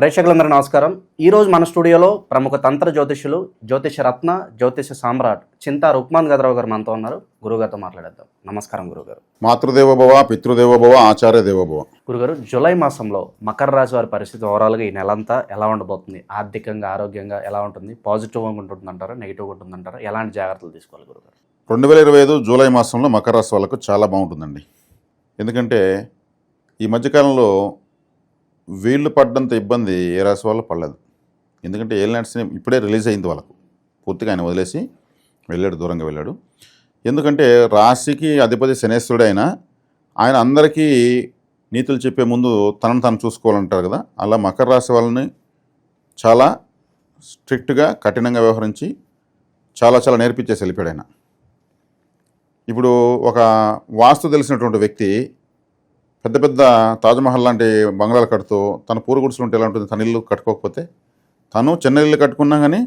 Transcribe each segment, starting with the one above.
ప్రేక్షకులందరూ నమస్కారం. ఈరోజు మన స్టూడియోలో ప్రముఖ తంత్ర జ్యోతిష్యులు జ్యోతిష రత్న జ్యోతిష సామ్రాట్ చింతా రుక్మాన్ గదరావు గారు మనతో ఉన్నారు. గురుగారితో మాట్లాడేద్దాం. నమస్కారం గురుగారు మాతృదేవోభవ పితృదేవోభవ ఆచార్య దేవోభవ గురుగారు జూలై మాసంలో మకర రాశి వారి పరిస్థితి ఓవరాల్గా ఈ నెలంతా ఎలా ఉండబోతుంది? ఆర్థికంగా ఆరోగ్యంగా ఎలా ఉంటుంది? పాజిటివ్గా ఉంటుందంటారా? నెగిటివ్గా ఉంటుందంటారా? ఎలాంటి జాగ్రత్తలు తీసుకోవాలి గురుగారు రెండు వేల ఇరవై ఐదు జూలై మాసంలో మకర రాశి వాళ్ళకు చాలా బాగుంటుందండి. ఎందుకంటే ఈ మధ్యకాలంలో వీళ్ళు పడ్డంత ఇబ్బంది ఏ రాశి వాళ్ళు పడలేదు. ఎందుకంటే ఏలినాట్స్ ఇప్పుడే రిలీజ్ అయింది వాళ్ళకు. పూర్తిగా ఆయన వదిలేసి వెళ్ళాడు దూరంగా వెళ్ళాడు. ఎందుకంటే రాశికి అధిపతి శనేశ్వరుడు అయినా ఆయన అందరికీ నీతులు చెప్పే ముందు తనను తాను చూసుకోవాలంటారు కదా. అలా మకర రాశి వాళ్ళని చాలా స్ట్రిక్ట్గా కఠినంగా వ్యవహరించి చాలా చాలా నేర్పించేసి వెళ్ళిపోయాడు ఆయన. ఇప్పుడు ఒక వాస్తు తెలిసినటువంటి వ్యక్తి పెద్ద పెద్ద తాజ్మహల్ లాంటి బంగ్లాలు కడుతూ తన పూరగుడుసులు ఉంటే ఎలా ఉంటుంది? తన ఇల్లు కట్టుకోకపోతే తను చిన్న ఇల్లు కట్టుకున్నా కానీ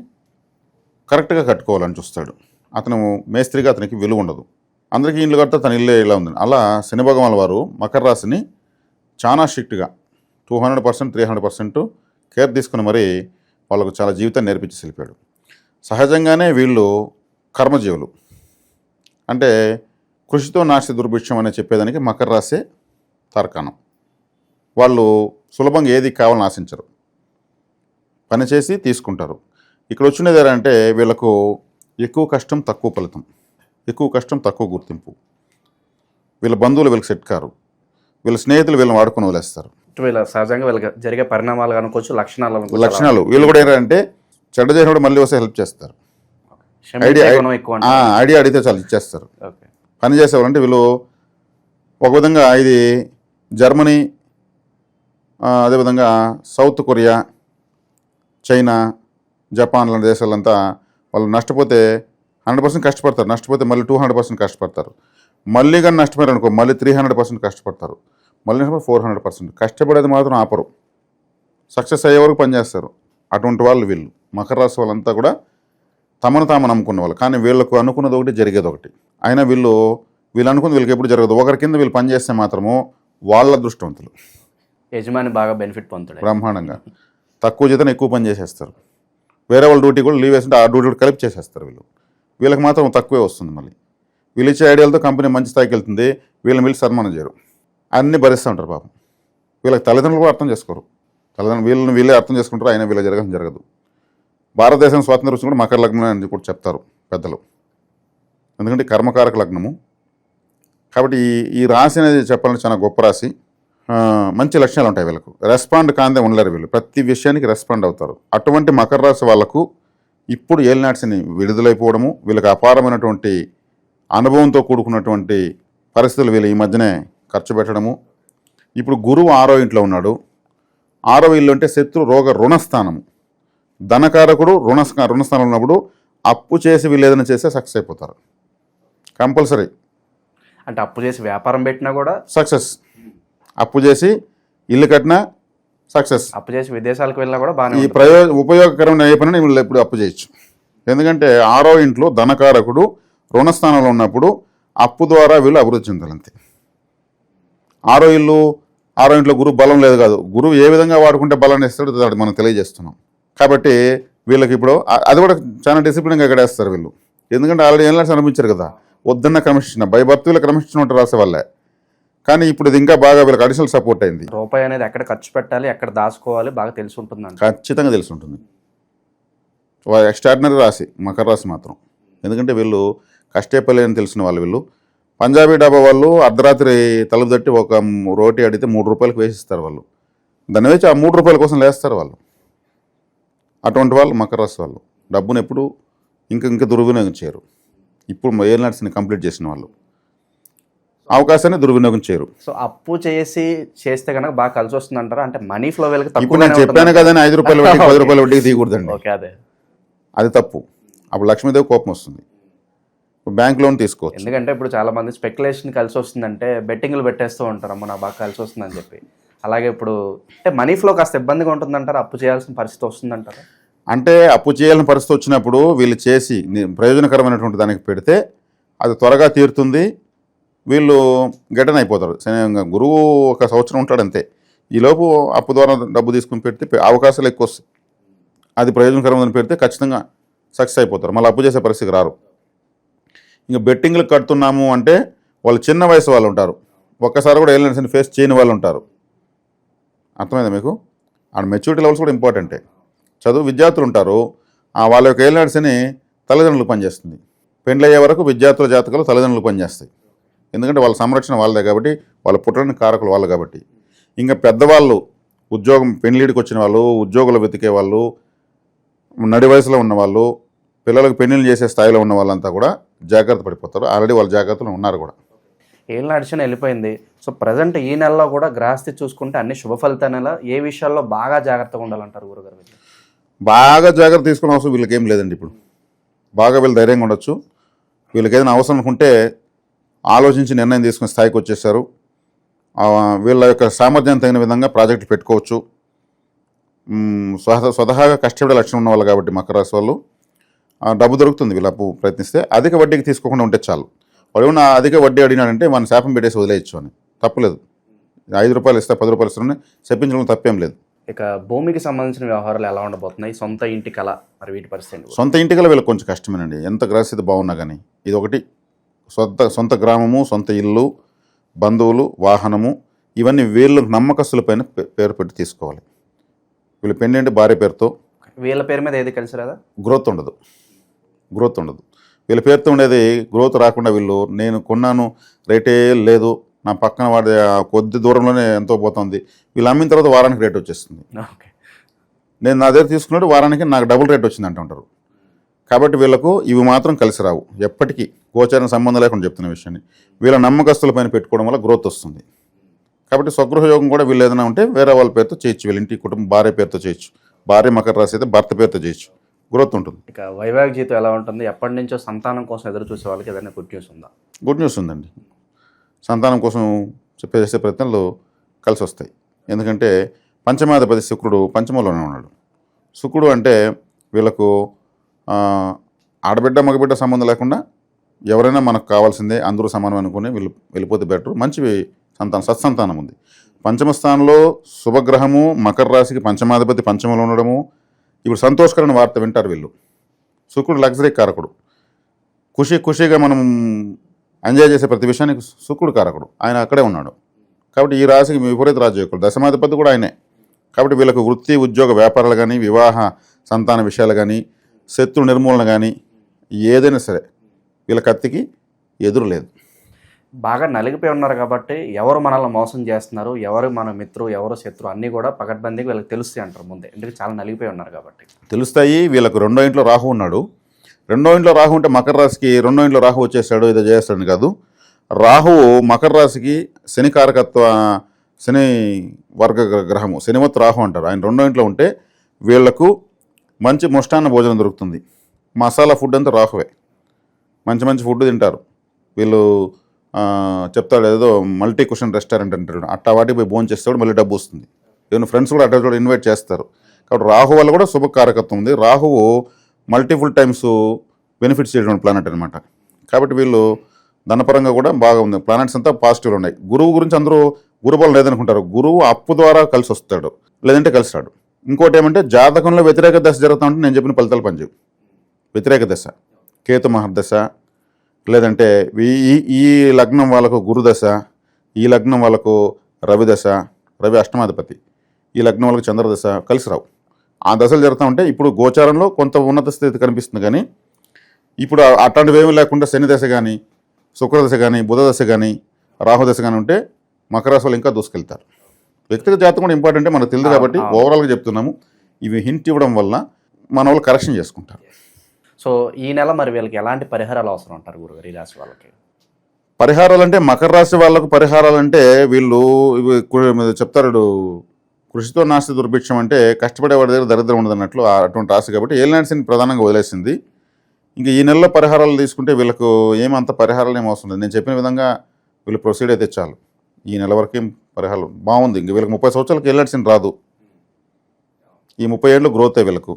కరెక్ట్గా కట్టుకోవాలని చూస్తాడు. అతను మేస్త్రిగా అతనికి విలువ ఉండదు. అందరికీ ఇల్లు కడితే తన ఇల్లే ఇలా ఉంది అలా శని భగవాన్ వారు మకర రాశిని చాలా స్ట్రిక్ట్గా two hundred percent three hundred percent care తీసుకుని మరీ వాళ్ళకు చాలా జీవితాన్ని నేర్పించి తెలిపాడు సహజంగానే వీళ్ళు కర్మజీవులు. అంటే కృషితో నాశ దుర్భిక్షం అని చెప్పేదానికి మకర రాశే తార్కాణం. వాళ్ళు సులభంగా ఏది కావాలని ఆశించరు. పని చేసి తీసుకుంటారు. ఇక్కడ వచ్చినది అంటే వీళ్ళకు ఎక్కువ కష్టం తక్కువ ఫలితం. ఎక్కువ కష్టం తక్కువ గుర్తింపు. వీళ్ళ బంధువులు వీళ్ళకి సెట్ కారు. వీళ్ళ స్నేహితులు వీళ్ళని వాడుకొని వదిలేస్తారు. వీళ్ళ సహజంగా వీళ్ళకి జరిగే పరిణామాలు అనుకోవచ్చు లక్షణాలు లక్షణాలు. వీళ్ళు కూడా ఏంటంటే చెడ్డ చేసినప్పుడు మళ్ళీ వస్తే హెల్ప్ చేస్తారు. ఐడియా ఐడియా అడిగితే చాలు ఇచ్చేస్తారు. పని చేసేవాళ్ళంటే వీళ్ళు ఒక విధంగా ఇది జర్మనీ అదేవిధంగా సౌత్ కొరియా చైనా జపాన్ లాంటి దేశాలంతా వాళ్ళు నష్టపోతే హండ్రెడ్ పర్సెంట్ కష్టపడతారు. నష్టపోతే మళ్ళీ టూ హండ్రెడ్ పర్సెంట్ కష్టపడతారు. మళ్ళీ కానీ నష్టపోయారు అనుకో మళ్ళీ త్రీ హండ్రెడ్ పర్సెంట్ కష్టపడతారు. మళ్ళీ నష్టపోతే ఫోర్ హండ్రెడ్ పర్సెంట్. కష్టపడేది మాత్రం ఆపరు. సక్సెస్ అయ్యే వరకు పనిచేస్తారు. అటువంటి వాళ్ళు వీళ్ళు. మకర రాశి వాళ్ళంతా కూడా తమను తాము నమ్ముకున్న వాళ్ళు. కానీ వీళ్ళకు అనుకున్నది ఒకటి జరిగేది ఒకటి. అయినా వీళ్ళు వీళ్ళు అనుకున్నది వీళ్ళకి ఎప్పుడు జరగదు. ఒకరి కింద వీళ్ళు పనిచేస్తే మాత్రము వాళ్ళ దృష్టవంతులు. యజమాని బాగా బెనిఫిట్ పొందుతాడు. బ్రహ్మాండంగా. తక్కువ జీతం ఎక్కువ పని చేసేస్తారు. వేరే వాళ్ళ డ్యూటీ కూడా లీవ్ వేస్తుంటే ఆ డ్యూటీ కూడా కలిపి చేసేస్తారు వీళ్ళు. వీళ్ళకి మాత్రం తక్కువే వస్తుంది మళ్ళీ. వీళ్ళు ఇచ్చే ఐడియాలతో కంపెనీ మంచి స్థాయికి వెళ్తుంది వీళ్ళని వీళ్ళు సన్మానం చేయరు. అన్నీ భరిస్తూ ఉంటారు పాపం. వీళ్ళకి తల్లిదండ్రులు కూడా అర్థం చేసుకోరు. తల్లిదండ్రులు వీళ్ళని వీళ్ళే అర్థం చేసుకుంటారు అయినా వీళ్ళ జరగడం జరగదు. భారతదేశం స్వాతంత్రం వచ్చిన కూడా మకర లగ్నం అని కూడా చెప్తారు పెద్దలు. ఎందుకంటే కర్మకారక లగ్నము కాబట్టి ఈ ఈ రాశి అనేది చెప్పాలంటే చాలా గొప్ప రాశి. మంచి లక్షణాలు ఉంటాయి వీళ్ళకు. రెస్పాండ్ కాందే ఉండలేరు వీళ్ళు. ప్రతి విషయానికి రెస్పాండ్ అవుతారు. అటువంటి మకర రాశి వాళ్ళకు ఇప్పుడు ఏలినాట్స్ని విడుదలైపోవడము వీళ్ళకి అపారమైనటువంటి అనుభవంతో కూడుకున్నటువంటి పరిస్థితులు వీళ్ళు ఈ మధ్యనే ఖర్చు పెట్టడము. ఇప్పుడు గురువు ఆరో ఇంట్లో ఉన్నాడు. ఆరో ఇల్లు అంటే శత్రు రోగ రుణస్థానము. ధనకారకుడు రుణ రుణస్థానం ఉన్నప్పుడు అప్పు చేసి వీళ్ళు ఏదైనా చేస్తే సక్సెస్ అయిపోతారు. కంపల్సరీ. అంటే అప్పు చేసి వ్యాపారం పెట్టినా కూడా సక్సెస్. అప్పు చేసి ఇల్లు కట్టినా సక్సెస్. అప్పు చేసి విదేశాలకు వెళ్ళినా కూడా బాగానే ఈ ఉంటుంది. ప్రయో ఉపయోగకరమైన ఏ పని ఎప్పుడు అప్పు చేయొచ్చు. ఎందుకంటే ఆరో ఇంట్లో ధనకారకుడు రుణస్థానంలో ఉన్నప్పుడు అప్పు ద్వారా వీళ్ళు అభివృద్ధి చెందాలి అంతే. ఆరో ఇల్లు ఆరో ఇంట్లో గురువు బలం లేదు కాదు. గురువు ఏ విధంగా వాడుకుంటే బలాన్ని ఇస్తాడో మనం తెలియజేస్తున్నాం. కాబట్టి వీళ్ళకి ఇప్పుడు అది కూడా చాలా డిసిప్లిన్గా గడేస్తారు వీళ్ళు. ఎందుకంటే ఆల్రెడీ ఏం అనిపించారు కదా. వద్దన్న క్రమశిక్షణ వీళ్ళ క్రమశిక్షణ ఉంటుంది రాసే వాళ్ళే. కానీ ఇప్పుడు ఇది ఇంకా బాగా వీళ్ళకి అడిషనల్ సపోర్ట్ అయింది. రూపాయి అనేది ఎక్కడ ఖర్చు పెట్టాలి ఎక్కడ దాచుకోవాలి బాగా తెలిసి ఉంటుంది ఖచ్చితంగా తెలిసి ఉంటుంది ఎక్స్ట్రాడినరీ రాశి మకర రాశి మాత్రం. ఎందుకంటే వీళ్ళు కష్టపల్లి అని తెలిసిన వాళ్ళు వీళ్ళు. పంజాబీ డాబా వాళ్ళు అర్ధరాత్రి తలుపు తట్టి ఒక రోటీ అడిగితే మూడు రూపాయలకు వేసిస్తారు వాళ్ళు. దాన్ని వేసి ఆ మూడు రూపాయల కోసం లేస్తారు వాళ్ళు. అటువంటి వాళ్ళు మకర రాశి వాళ్ళు. డబ్బును ఎప్పుడు ఇంకా ఇంకా దుర్వినియోగం చేయరు. ఇప్పుడు ఎయిర్ నట్స్ని కంప్లీట్ చేసిన వాళ్ళు. అవకాశాన్ని దుర్వినియోగం చేయరు. సో అప్పు చేసి చేస్తే కనుక బాగా కలిసి వస్తుంది అంటారా అంటే మనీ ఫ్లో ఇప్పుడు నేను చెప్పాను కదా ఐదు రూపాయల వడ్డీకి పది రూపాయల వడ్డీకి తీయకూడదండి. ఓకే అదే. అది తప్పు. అప్పుడు లక్ష్మీదేవి కోపం వస్తుంది. బ్యాంక్ లోన్ తీసుకోవచ్చు. ఎందుకంటే ఇప్పుడు చాలా మంది స్పెక్యులేషన్ కలిసి వస్తుందంటే బెట్టింగ్లు పెట్టేస్తూ ఉంటారు అమ్మ నా బాగా కలిసి వస్తుందని చెప్పి. అలాగే ఇప్పుడు అంటే మనీ ఫ్లో కాస్త ఇబ్బందిగా ఉంటుందంటారా? అప్పు చేయాల్సిన పరిస్థితి వస్తుందంటారా? అంటే అప్పు చేయాలని పరిస్థితి వచ్చినప్పుడు వీళ్ళు చేసి ప్రయోజనకరమైనటువంటి దానికి పెడితే అది త్వరగా తీరుతుంది. వీళ్ళు గెటన్ అయిపోతారు. గురువు ఒక సంవత్సరం ఉంటాడు అంతే. ఈలోపు అప్పు ద్వారా డబ్బు తీసుకుని పెడితే అవకాశాలు ఎక్కువ వస్తాయి. అది ప్రయోజనకరమైన పెడితే ఖచ్చితంగా సక్సెస్ అయిపోతారు. మళ్ళీ అప్పు చేసే పరిస్థితికి రారు. ఇంకా బెట్టింగ్లు కడుతున్నాము అంటే వాళ్ళు చిన్న వయసు వాళ్ళు ఉంటారు. ఒక్కసారి కూడా వెళ్ళిన ఫేస్ చేయని వాళ్ళు ఉంటారు. అర్థమైందా మీకు? ఆ మెచ్యూరిటీ లెవెల్స్ కూడా ఇంపార్టెంటే. చదువు విద్యార్థులు ఉంటారు ఆ వాళ్ళ యొక్క ఏలియన్స్ని తల్లిదండ్రులు పనిచేస్తుంది. పెండ్లి అయ్యే వరకు విద్యార్థుల జాతకాలు తల్లిదండ్రులు పనిచేస్తాయి. ఎందుకంటే వాళ్ళ సంరక్షణ వాళ్ళదే కాబట్టి వాళ్ళ పుట్టడానికి కారకులు వాళ్ళు కాబట్టి. ఇంకా పెద్దవాళ్ళు ఉద్యోగం పెళ్ళిడికి వచ్చిన వాళ్ళు ఉద్యోగులు వెతికే వాళ్ళు నడి వయసులో ఉన్న వాళ్ళు పిల్లలకు పెళ్ళిళ్ళు చేసే స్థాయిలో ఉన్న వాళ్ళంతా కూడా జాగ్రత్త పడిపోతారు. ఆల్రెడీ వాళ్ళ జాగ్రత్తలు ఉన్నారు కూడా. ఏళ్ళ నడిచిన వెళ్ళిపోయింది. సో ప్రజెంట్ ఈ నెలలో కూడా గ్రాస్తి చూసుకుంటే అన్ని శుభ ఫలితాల నెల ఏ విషయాల్లో బాగా జాగ్రత్తగా ఉండాలంటారు గురుగారు బాగా జాగ్రత్త తీసుకునే అవసరం వీళ్ళకి ఏం లేదండి ఇప్పుడు. బాగా వీళ్ళు ధైర్యంగా ఉండొచ్చు. వీళ్ళకి ఏదైనా అవసరం అనుకుంటే ఆలోచించి నిర్ణయం తీసుకునే స్థాయికి వచ్చేసారు వీళ్ళ యొక్క సామర్థ్యం తగిన విధంగా ప్రాజెక్టులు పెట్టుకోవచ్చు. స్వత స్వతహాగా కష్టపడే లక్షణం ఉన్న వాళ్ళు కాబట్టి మకర రాశి వాళ్ళు డబ్బు దొరుకుతుంది వీళ్ళు ప్రయత్నిస్తే. అధిక వడ్డీకి తీసుకోకుండా ఉంటే చాలు. వాడు ఏమన్నా అధిక వడ్డీ అడిగినాడంటే మన శాపం పెట్టేసి వదిలేయచ్చు అని. తప్పలేదు. ఐదు రూపాయలు ఇస్తే పది రూపాయలు ఇస్తారని చెప్పించడం తప్పేం లేదు. ఇక భూమికి సంబంధించిన వ్యవహారాలు ఎలా ఉండబోతున్నాయి? సొంత ఇంటి కళ మరి వీటి పరిస్థితి? సొంత ఇంటికల వీళ్ళకి కొంచెం కష్టమేనండి. ఎంత గ్రహస్థితి బాగున్నా కానీ ఇది ఒకటి సొంత సొంత గ్రామము సొంత ఇల్లు బంధువులు వాహనము ఇవన్నీ వీళ్ళు నమ్మకస్తులపైన పేరు పెట్టి తీసుకోవాలి. వీళ్ళు పెండెంట్ భార్య పేరుతో? వీళ్ళ పేరు మీద ఏది కలిసి రాదా? గ్రోత్ ఉండదు. గ్రోత్ ఉండదు. వీళ్ళ పేరుతో ఉండేది గ్రోత్ రాకుండా వీళ్ళు నేను కొన్నాను రేటే లేదు నా పక్కన వాడి కొద్ది దూరంలోనే ఎంతో పోతుంది. వీళ్ళు అమ్మిన తర్వాత వారానికి రేట్ వచ్చేస్తుంది. నేను నా దగ్గర తీసుకున్నాడు వారానికి నాకు డబుల్ రేట్ వచ్చింది అంటుంటారు. కాబట్టి వీళ్ళకు ఇవి మాత్రం కలిసి రావు. ఎప్పటికీ గోచారం సంబంధం లేకుండా చెప్తున్న విషయాన్ని. వీళ్ళ నమ్మకస్తుల పైన పెట్టుకోవడం వల్ల గ్రోత్ వస్తుంది. కాబట్టి స్వగృహ యోగం కూడా వీళ్ళు ఏదైనా ఉంటే వేరే వాళ్ళ పేరుతో చేయొచ్చు. వీళ్ళ ఇంటి కుటుంబం భార్య పేరుతో చేయొచ్చు. భార్య మకర రాశి అయితే భర్త పేరుతో చేయొచ్చు. గ్రోత్ ఉంటుంది. ఇక వైవాహిక జీవితం ఎలా ఉంటుంది? ఎప్పటి నుంచో సంతానం కోసం ఎదురు చూసే వాళ్ళకి ఏదైనా గుడ్ న్యూస్ ఉందా? గుడ్ న్యూస్ ఉందండి. సంతానం కోసం చెప్పేసే చేసే ప్రయత్నాలు కలిసి వస్తాయి. ఎందుకంటే పంచమాధిపతి శుక్రుడు పంచమంలోనే ఉన్నాడు. శుక్రుడు అంటే వీళ్ళకు ఆడబిడ్డ మగబిడ్డ సంబంధం లేకుండా ఎవరైనా మనకు కావాల్సిందే అందరూ సమానం అనుకుని వీళ్ళు వెళ్ళిపోతే బెటర్. మంచివి సంతానం సత్సంతానం ఉంది. పంచమ స్థానంలో శుభగ్రహము మకర రాశికి పంచమాధిపతి పంచమంలో ఉండడము ఇప్పుడు సంతోషకరమైన వార్త వింటారు వీళ్ళు. శుక్రుడు లగ్జరీ కారకుడు. ఖుషి ఖుషిగా మనం ఎంజాయ్ చేసే ప్రతి విషయానికి శుక్రుడు కారకుడు. ఆయన అక్కడే ఉన్నాడు. కాబట్టి ఈ రాశికి విపరీత రాజయోగులు. దశమాధిపతి కూడా ఆయనే. కాబట్టి వీళ్ళకు వృత్తి ఉద్యోగ వ్యాపారాలు కానీ వివాహ సంతాన విషయాలు కానీ శత్రు నిర్మూలన కానీ ఏదైనా సరే వీళ్ళ కత్తికి ఎదురు లేదు. బాగా నలిగిపోయి ఉన్నారు కాబట్టి ఎవరు మనల్ని మోసం చేస్తున్నారు ఎవరు మన మిత్రు ఎవరు శత్రు అన్నీ కూడా పకడ్బందీకి వీళ్ళకి తెలుస్తాయి అంటారు ముందే. ఎందుకంటే చాలా నలిగిపోయి ఉన్నారు కాబట్టి. తెలుస్తాయి. వీళ్ళకు రెండో ఇంట్లో రాహు ఉన్నాడు. రెండో ఇంట్లో రాహు ఉంటే మకర రాశికి రెండో ఇంట్లో రాహు వచ్చేసాడు ఇది చేస్తాడని కాదు. రాహువు మకర రాశికి శని కారకత్వ శని వర్గ గ్రహము శనివత్ రాహు అంటారు. ఆయన రెండో ఇంట్లో ఉంటే వీళ్ళకు మంచి ముష్టాన్న భోజనం దొరుకుతుంది. మసాలా ఫుడ్ అంతా రాహువే. మంచి మంచి ఫుడ్ తింటారు. వీళ్ళు చెప్తాడు ఏదో మల్టీ క్వశ్చన్ రెస్టారెంట్ అంటాడు. అట్టా వాటికి పోయి భోజనం చేస్తాడు మళ్ళీ డబ్బు వస్తుంది. ఈవెన్ ఫ్రెండ్స్ కూడా అట్ట కూడా ఇన్వైట్ చేస్తారు. కాబట్టి రాహు వల్ల కూడా శుభకారకత్వం ఉంది. రాహువు మల్టిపుల్ టైమ్స్ బెనిఫిట్స్ చేయడం ప్లానెట్ అనమాట కాబట్టి వీళ్ళు ధనపరంగా కూడా బాగా ఉంది. ప్లానెట్స్ అంతా పాజిటివ్లు ఉన్నాయి. గురువు గురించి అందరూ గురుబలం లేదనుకుంటారు. గురువు అప్పు ద్వారా కలిసి వస్తాడు. లేదంటే కలిసి రాడు ఇంకోటి ఏమంటే జాతకంలో వ్యతిరేక దశ జరుగుతూ ఉంటే నేను చెప్పిన ఫలితాలు పనిచేయవు. వ్యతిరేక దశ. కేతు మహర్దశ. లేదంటే ఈ ఈ- ఈ లగ్నం వాళ్ళకు గురుదశ ఈ లగ్నం వాళ్ళకు రవిదశ రవి అష్టమాధిపతి. ఈ లగ్నం వాళ్ళకు చంద్రదశ కలిసి రావు. ఆ దశలు జరుగుతూ ఉంటే ఇప్పుడు గోచారంలో కొంత ఉన్నత స్థితి కనిపిస్తుంది కానీ ఇప్పుడు అట్లాంటివి ఏమీ లేకుండా శని దశ కానీ శుక్రదశ కానీ బుధ దశ కానీ రాహు దశ కానీ ఉంటే మకర రాశి వాళ్ళు ఇంకా దూసుకెళ్తారు. వ్యక్తిగత జాతకం కూడా ఇంపార్టెంట్ మనకు తెలియదు కాబట్టి. ఓవరాల్గా చెప్తున్నాము. ఇవి హింట్ ఇవ్వడం వల్ల మన వాళ్ళు కరెక్షన్ చేసుకుంటారు. సో ఈ నెల మరి వీళ్ళకి ఎలాంటి పరిహారాలు అవసరం అంటారు గురుగారు ఈ రాశి వాళ్ళకి? పరిహారాలు అంటే మకర రాశి వాళ్ళకు పరిహారాలు అంటే వీళ్ళు చెప్తారు కృషితో నాస్తి దుర్భిక్షం అంటే కష్టపడేవాడి దగ్గర దరిద్రం ఉండదు అన్నట్లు ఆ అటువంటి రాశి కాబట్టి ఏలినాడ్స్ని ప్రధానంగా వదిలేసింది. ఇంకా ఈ నెలలో పరిహారాలు తీసుకుంటే వీళ్ళకు ఏమంత పరిహారాలు ఏం అవసరం లేదు. నేను చెప్పిన విధంగా వీళ్ళు ప్రొసీడ్ అయితే చాలు. ఈ నెల వరకు ఏం పరిహారాలు బాగుంది. ఇంక వీళ్ళకి ముప్పై సంవత్సరాలకి ఏలినాడ్స్ని రాదు. ఈ ముప్పై ఏళ్ళు గ్రోత్ వీళ్ళకు.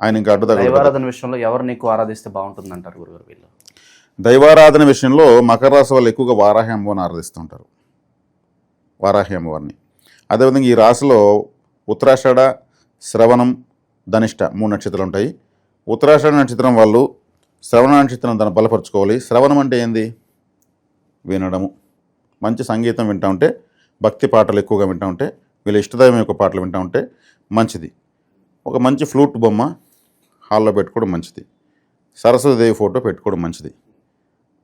ఆయన ఇంకా అడ్డు దైవారాధన విషయంలో ఎవరు నీకు ఆరాధిస్తే బాగుంటుంది అంటారు గురుగారు వీళ్ళు? దైవారాధన విషయంలో మకర రాశి వాళ్ళు ఎక్కువగా వారాహి అమ్మవారిని ఆరాధిస్తూ ఉంటారు వారాహి అమ్మవారిని. అదేవిధంగా ఈ రాశిలో ఉత్తరాషాఢ శ్రవణం ధనిష్ట మూడు నక్షత్రాలు ఉంటాయి. ఉత్తరాషాఢ నక్షత్రం వాళ్ళు శ్రవణ నక్షత్రం దాన్ని బలపరుచుకోవాలి. శ్రవణం అంటే ఏంది? వినడము. మంచి సంగీతం వింటూ ఉంటే భక్తి పాటలు ఎక్కువగా వింటూ ఉంటే వీళ్ళ ఇష్టదైవం యొక్క పాటలు వింటూ ఉంటే మంచిది. ఒక మంచి ఫ్లూట్ బొమ్మ హాల్లో పెట్టుకోవడం మంచిది. సరస్వతిదేవి ఫోటో పెట్టుకోవడం మంచిది.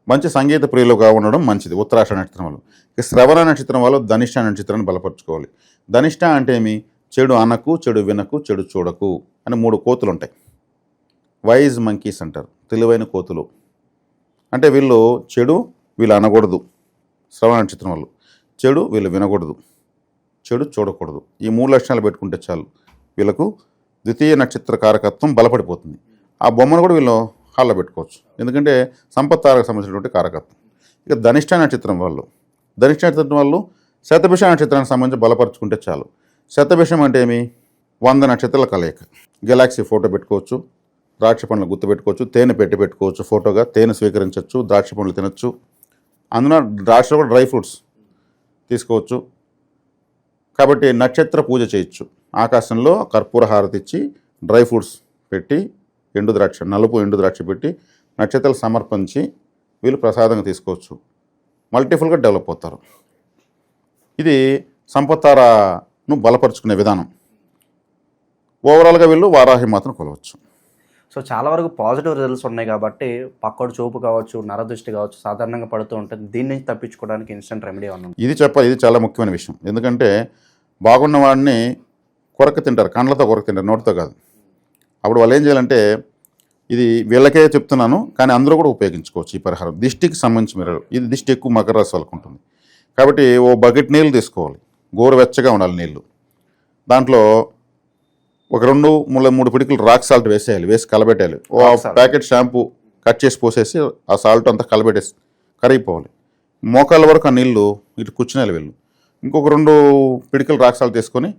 మంచి సంగీత ప్రియులుగా ఉండడం మంచిది. ఉత్తరాష నక్షత్రం వాళ్ళు ఇక శ్రవణ నక్షత్రం వాళ్ళు ధనిష్ట నక్షత్రాన్ని బలపరుచుకోవాలి. ధనిష్ట అంటే ఏమి? చెడు అనకు చెడు వినకు చెడు చూడకు అని మూడు కోతులు ఉంటాయి వైజ్ మంకీస్ అంటారు. తెలివైన కోతులు. అంటే వీళ్ళు చెడు వీళ్ళు అనకూడదు. శ్రవణ నక్షత్రం వాళ్ళు చెడు వీళ్ళు వినకూడదు. చెడు చూడకూడదు. ఈ మూడు లక్షణాలు పెట్టుకుంటే చాలు వీళ్ళకు ద్వితీయ నక్షత్ర కారకత్వం బలపడిపోతుంది. ఆ బొమ్మను కూడా వీళ్ళు హాల్లో పెట్టుకోవచ్చు. ఎందుకంటే సంపత్తారకు సంబంధించినటువంటి కారకత్వం. ఇక ధనిష్ట నక్షత్రం వాళ్ళు. ధనిష్ట నక్షత్రం వాళ్ళు శతభిష నక్షత్రానికి సంబంధించి బలపరుచుకుంటే చాలు. శతభిషం అంటే ఏమి? వంద నక్షత్రాల కలయిక. గెలాక్సీ ఫోటో పెట్టుకోవచ్చు. ద్రాక్ష పండ్లు గుర్తు పెట్టుకోవచ్చు. తేనె పెట్టి పెట్టుకోవచ్చు ఫోటోగా. తేనె స్వీకరించవచ్చు. ద్రాక్ష పండ్లు తినచ్చు. అందులో ద్రాక్షలో కూడా డ్రై ఫ్రూట్స్ తీసుకోవచ్చు. కాబట్టి నక్షత్ర పూజ చేయొచ్చు. ఆకాశంలో కర్పూర హారతి ఇచ్చి డ్రై ఫ్రూట్స్ పెట్టి ఎండు ద్రాక్ష నలుపు ఎండు ద్రాక్ష పెట్టి నక్షత్రాలు సమర్పించి వీళ్ళు ప్రసాదంగా తీసుకోవచ్చు. మల్టిపుల్గా డెవలప్ అవుతారు. ఇది సంపత్తారాను బలపరుచుకునే విధానం. ఓవరాల్గా వీళ్ళు వారాహి మాత్రం కొలవచ్చు. సో చాలా వరకు పాజిటివ్ రిజల్ట్స్ ఉన్నాయి కాబట్టి పక్కడు చూపు కావచ్చు నరదృష్టి కావచ్చు సాధారణంగా పడుతూ ఉంటుంది. దీని నుంచి తప్పించుకోవడానికి ఇన్స్టెంట్ రెమెడీ ఉన్నాం ఇది చెప్ప ఇది చాలా ముఖ్యమైన విషయం. ఎందుకంటే బాగున్న వాడిని కొరక తింటారు కండ్లతో కొరక తింటారు నోటితో కాదు. అప్పుడు వాళ్ళు ఏం చేయాలంటే ఇది వీళ్ళకే చెప్తున్నాను కానీ అందరూ కూడా ఉపయోగించుకోవచ్చు ఈ పరిహారం. దిష్టికి సంబంధించి మీరు ఇది దిష్టి ఎక్కువ మకర రాశి వాళ్ళకు ఉంటుంది. కాబట్టి ఓ బకెట్ నీళ్ళు తీసుకోవాలి. గోరువెచ్చగా ఉండాలి నీళ్ళు. దాంట్లో ఒక రెండు మూడు మూడు పిడికలు రాక్ సాల్ట్ వేసేయాలి. వేసి కలబెట్టాలి ఓ. ప్యాకెట్ షాంపూ కట్ చేసి పోసేసి ఆ సాల్ట్ అంతా కలబెట్టేసి కరిగిపోవాలి. మోకాళ్ళ వరకు ఆ నీళ్ళు ఇటు కూర్చునేయాలి వీళ్ళు. ఇంకొక రెండు పిడికలు రాక్ సాల్ట్ తీసుకొని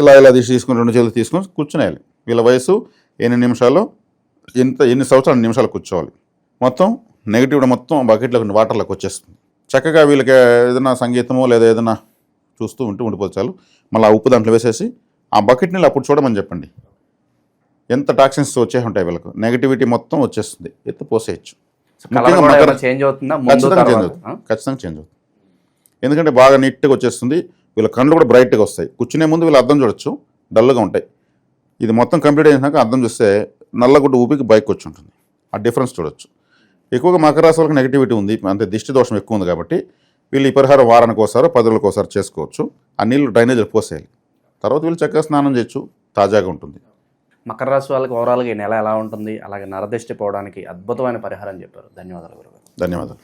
ఇలా ఇలా తీసి తీసుకొని రెండు చేతులు తీసుకొని కూర్చునేయాలి. వీళ్ళ వయసు ఎన్ని నిమిషాలు? ఎంత ఎన్ని సంవత్సరాలు నిమిషాలు కూర్చోవాలి? మొత్తం నెగిటివ్ మొత్తం బకెట్లోకి వాటర్లోకి వచ్చేస్తుంది. చక్కగా వీళ్ళకి ఏదైనా సంగీతమో లేదా ఏదైనా చూస్తూ ఉంటూ ఉండిపోతే చాలు. మళ్ళీ ఆ ఉప్పు దాంట్లో వేసేసి ఆ బకెట్ నీళ్ళు అప్పుడు చూడమని చెప్పండి. ఎంత టాక్సిన్స్ వచ్చే ఉంటాయి వీళ్ళకు? నెగిటివిటీ మొత్తం వచ్చేస్తుంది. ఎత్తి పోసేయచ్చు. చేంజ్ అవుతుందా? ఖచ్చితంగా చేంజ్ అవుతుంది. ఖచ్చితంగా చేంజ్ అవుతుంది. ఎందుకంటే బాగా నీట్గా వచ్చేస్తుంది. వీళ్ళ కళ్ళు కూడా బ్రైట్గా వస్తాయి. కూర్చునే ముందు వీళ్ళు అద్దం చూడొచ్చు. డల్గా ఉంటాయి. ఇది మొత్తం కంప్లీట్ అయినాక అద్దం చూస్తే నల్లగుడ్డ ఊపికి బైక్ వచ్చి ఉంటుంది ఆ డిఫరెన్స్ చూడొచ్చు. ఎక్కువగా మకర రాశి వాళ్ళకి నెగిటివిటీ ఉంది అంటే దిష్టి దోషం ఎక్కువ ఉంది కాబట్టి వీళ్ళు ఈ పరిహారం వారానికి ఒకసారి పది రోజులకు ఒకసారి చేసుకోవచ్చు. ఆ నీళ్ళు డ్రైనేజీలు పోసేయాలి. తర్వాత వీళ్ళు చక్కగా స్నానం చేయొచ్చు తాజాగా ఉంటుంది. మకర రాశి వాళ్ళకి ఓవరాల్గా ఈ నెల ఎలా ఉంటుంది? అలాగే నరదృష్టి పోవడానికి అద్భుతమైన పరిహారం చెప్పారు. ధన్యవాదాలు గురుగారు. ధన్యవాదాలు.